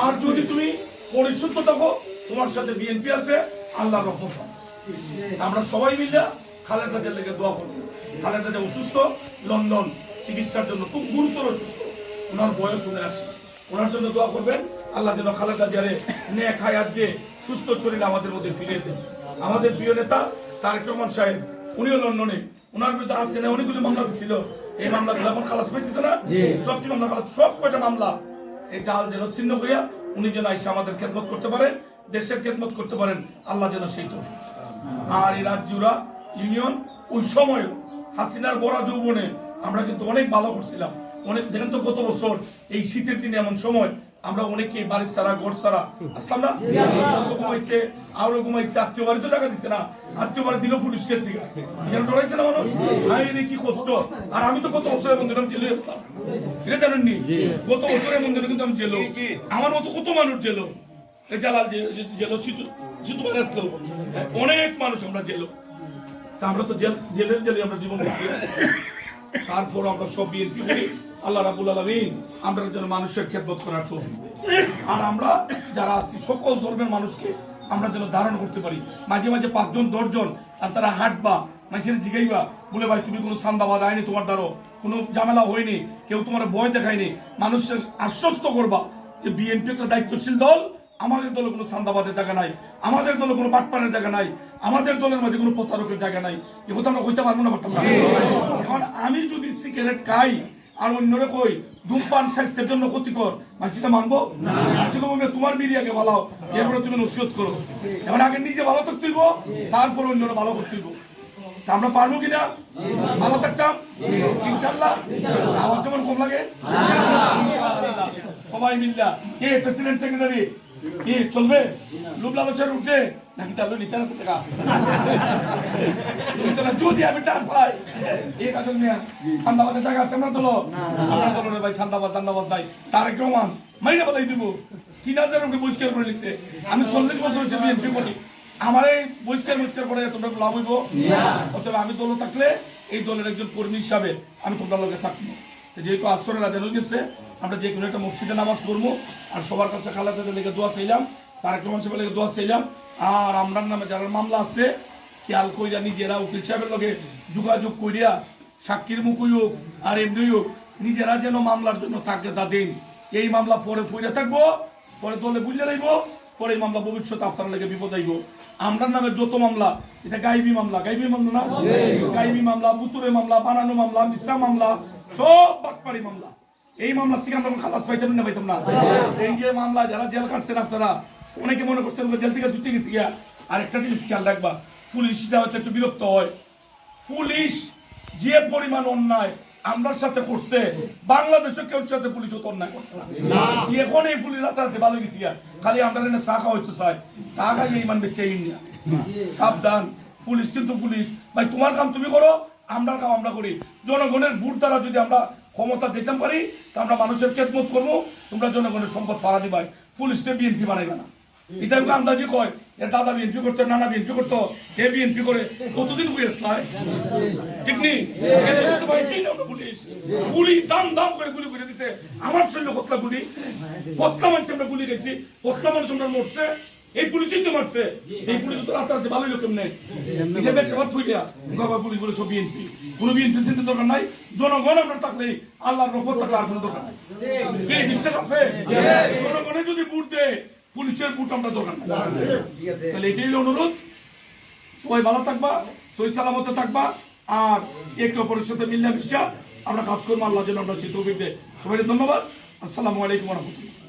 আর যদি তুমি পরিশুদ্ধ থাকো তোমার সাথে বিএনপি আছে আল্লাহর রহমত আছে। আমরা সবাই মিলে খালেদা জিয়ার লেগে দোয়া করব। খালেদা জিয়া অসুস্থ লন্ডন চিকিৎসার জন্য খুব গুরুতর অসুস্থ। ওনার বয়স শুনে আসে। ওনার জন্য দোয়া করবেন আল্লাহ যেন খালেদা জিয়ারে নেক হায়াত দিয়ে সুস্থ শরীর আমাদের মধ্যে ফিরে দেন। আমাদের প্রিয় নেতা তারেক রহমান সাহেব উনিও লন্ডনে। ওনার বিরুদ্ধে আসছে না অনেকগুলি মামলা ছিল এই মামলাগুলো এখন খালাস পাইতেছে না। সবটি মামলা খালাস সব কয়টা মামলা এই জাল যেন ছিন্ন করিয়া উনি যেন এসে আমাদের খেদমত করতে পারেন, দেশের খেদমত করতে পারেন, আল্লাহ যেন সেই তো আর এই রাজ্যরা, ইউনিয়ন, ওই সময় হাসিনার বড়া যৌবনে আমরা কিন্তু অনেক ভালো করছিলাম। অনেক দেখেন তো গত বছর এই শীতের দিনে এমন সময় আমরা অনেকে বাড়ি সারা ঘর সারা আসলাম না? ঘুমাইছে আরও ঘুমাইছে আত্মীয় বাড়ি তো টাকা দিচ্ছে না। আত্মীয় বাড়ি দিলেও পুলিশ গেছে এখানে ডরাইছে না মানুষ? হাই কি কষ্ট? আর আমি তো গত বছরের মন্দির আমি জেলে আসলাম। এটা জানেননি? গত বছরের মন্দিরে কিন্তু আমি জেলো। আমার মতো কত মানুষ জেলো? এই জালাল জেলো শীত শীত মানে আসলো। অনেক মানুষ আমরা জেলো। তা আমরা তো জেল জেলের জেলে আমরা জীবন দিচ্ছি তারপর আমরা সব বিএনপি করি আল্লাহ রাবুল আলমিন আমরা যেন মানুষের খেদমত করার তৌফিক আর আমরা যারা আছি, সকল ধর্মের মানুষকে আমরা যেন ধারণ করতে পারি। মাঝে মাঝে পাঁচজন, দশজন, আর তারা হাঁটবা, মানুষের জিগাইবা, বলে, ভাই, তুমি কোনো সান্দাবাদ আয়নি তোমার দ্বারো কোনো ঝামেলা হয়নি, কেউ তোমার ভয় দেখায়নি। মানুষের আশ্বস্ত করবা যে বিএনপি একটা দায়িত্বশীল দল আমাদের দলে কোনো সান্দাবাদের জায়গা নাই আমাদের দলে কোনো বাটপানের জায়গা নাই আমাদের দলের মাঝে কোনো প্রতারকের জায়গা নাই। এ কথা আমরা হইতে পারব না পারতাম না এখন আমি যদি সিগারেট খাই আর অন্যরে কই ধূমপান স্বাস্থ্যের জন্য ক্ষতিকর মানুষটা মানবো? বলবে তোমার মিডিয়াকে ভালো এরপরে তুমি নসিহত করো। এখন আগে নিজে ভালো থাকতে হইব তারপর অন্যরা ভালো করতে হইব। তা আমরা পারব কিনা? ভালো থাকতাম? ইনশাল্লাহ আমার যেমন কম লাগে। সবাই মিল্লা। কে? President secretary? কি চলবে? লোক লালসের উঠে? নাকি তাহলে নিতে না টাকা যদি আমি টান পাই এই কাজল মিয়া সান্দাবাদের টাকা আছে আমরা দলো আমরা রে ভাই সান্দাবাদ সান্দাবাদ নাই তারেক রহমান মাইনে বলাই দিব। তিন হাজার রুপি বহিষ্কার করে আমি চল্লিশ বছর হচ্ছে বিএনপি করি। আমার এই বহিষ্কার বহিষ্কার করে তোমরা লাভ হইব? অতএব আমি দল থাকলে এই দলের একজন কর্মী হিসাবে আমি তোমরা লগে থাকব। যেহেতু আসরের রাজা গেছে আমরা যে কোনো একটা মসজিদে নামাজ পড়ব আর সবার কাছে খালাদাদের লেগে দোয়া চাইলাম তার একটা মানুষের লেগে দোয়া চাইলাম। আর আমরার নামে যারা মামলা আছে খেয়াল কইরা নিজেরা উকিল সাহেবের লগে যোগাযোগ করিয়া সাক্ষীর মুখ হোক আর এমনি হোক নিজেরা যেন মামলার জন্য থাকে তা দিন। এই মামলা পরে পড়ে থাকব পরে দলে বুঝলে রাখব পরে এই মামলা ভবিষ্যতে আপনার লেগে বিপদ আইব। আমরার নামে যত মামলা এটা গাইবি মামলা গাইবি মামলা না? গাইবি মামলা বুতুরে মামলা বানানো মামলা মিশা মামলা সব বাটপাড়ি মামলা। এই মামলা থেকে আমরা খালাস পাইতাম না পাইতাম না। এই যে মামলা যারা জেল কাটছেন আপনারা অনেকে মনে করছেন জেল থেকে ছুটে গেছি গিয়া। আরেকটা জিনিস খেয়াল রাখবা পুলিশটা হয়তো একটু বিরক্ত হয়। পুলিশ যে পরিমাণ অন্যায় আমরার সাথে করছে বাংলাদেশে কেউ সাথে পুলিশ অত অন্যায় করছে না। এখন এই পুলিশ রাতারাতি ভালো গেছি গিয়া। খালি আমরা এনে চা খাওয়া হইতো চাই। চা খাইয়ে ইমান বেচে ইন্ডিয়া সাবধান পুলিশ কিন্তু পুলিশ। ভাই তোমার কাম তুমি করো আমরা কাম আমরা করি। জনগণের ভোট দ্বারা যদি আমরা ক্ষমতা দিতে পারি, তা আমরা মানুষের খেদমত করব, তোমরা জনগণের সম্পদ ফাড়া দিবাই পুলিশকে বিএনপি বানাইবে না। এটা আন্দাজি কয় এ দাদা বিএনপি করতো, নানা বিএনপি করতো, এ বিএনপি করে কতদিন গুলি, দাম দাম করে গুলি করে দিছে। আমার শরীরে হত্যা গুলি? হত্যা মানুষ আমরা গুলি গেছি হত্যা মানুষ আমরা মরছে? এই পুলিশই তো মারছে। এই পুলিশ তো রাতারাতি ভালোই লোক নেই বেশ সব থইয়া বাবা পুলিশ বলে সব বিএনপি। কোন বিএনপি চিন্তা দরকার নাই। জনগণ আমরা থাকলে আল্লাহর রহমত থাকলে আর কোনো দরকার নাই। কি বিশ্বাস আছে? জনগণের যদি ভোট দেয়, পুলিশের ভোট আমরা দরকার নাই। তাহলে এটাই অনুরোধ। সবাই ভালো থাকবা সই সালামতে থাকবা, আর একে অপরের সাথে মিল্লা মিশা আমরা কাজ করব। আল্লাহ যেন আমরা সেই তৌফিক দেয়। সবাই ধন্যবাদ। আসসালামু আলাইকুম রহমতুল্লাহ।